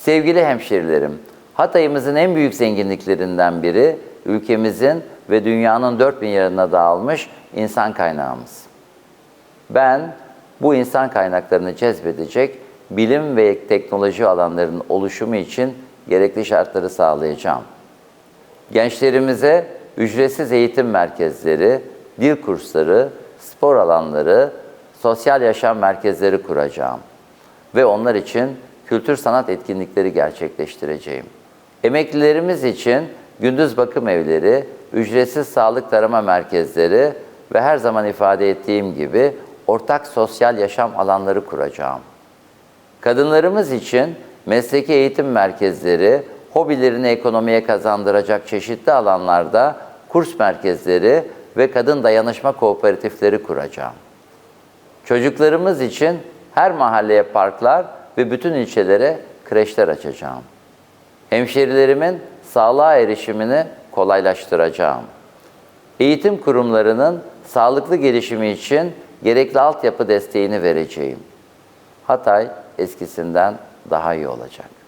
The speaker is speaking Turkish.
Sevgili hemşerilerim, Hatay'ımızın en büyük zenginliklerinden biri ülkemizin ve dünyanın dört bin yerine dağılmış insan kaynağımız. Ben bu insan kaynaklarını cezbedecek bilim ve teknoloji alanlarının oluşumu için gerekli şartları sağlayacağım. Gençlerimize ücretsiz eğitim merkezleri, dil kursları, spor alanları, sosyal yaşam merkezleri kuracağım ve onlar için kültür sanat etkinlikleri gerçekleştireceğim. Emeklilerimiz için gündüz bakım evleri, ücretsiz sağlık tarama merkezleri ve her zaman ifade ettiğim gibi ortak sosyal yaşam alanları kuracağım. Kadınlarımız için mesleki eğitim merkezleri, hobilerini ekonomiye kazandıracak çeşitli alanlarda kurs merkezleri ve kadın dayanışma kooperatifleri kuracağım. Çocuklarımız için her mahalleye parklar ve bütün ilçelere kreşler açacağım. Hemşerilerimin sağlığa erişimini kolaylaştıracağım. Eğitim kurumlarının sağlıklı gelişimi için gerekli altyapı desteğini vereceğim. Hatay eskisinden daha iyi olacak.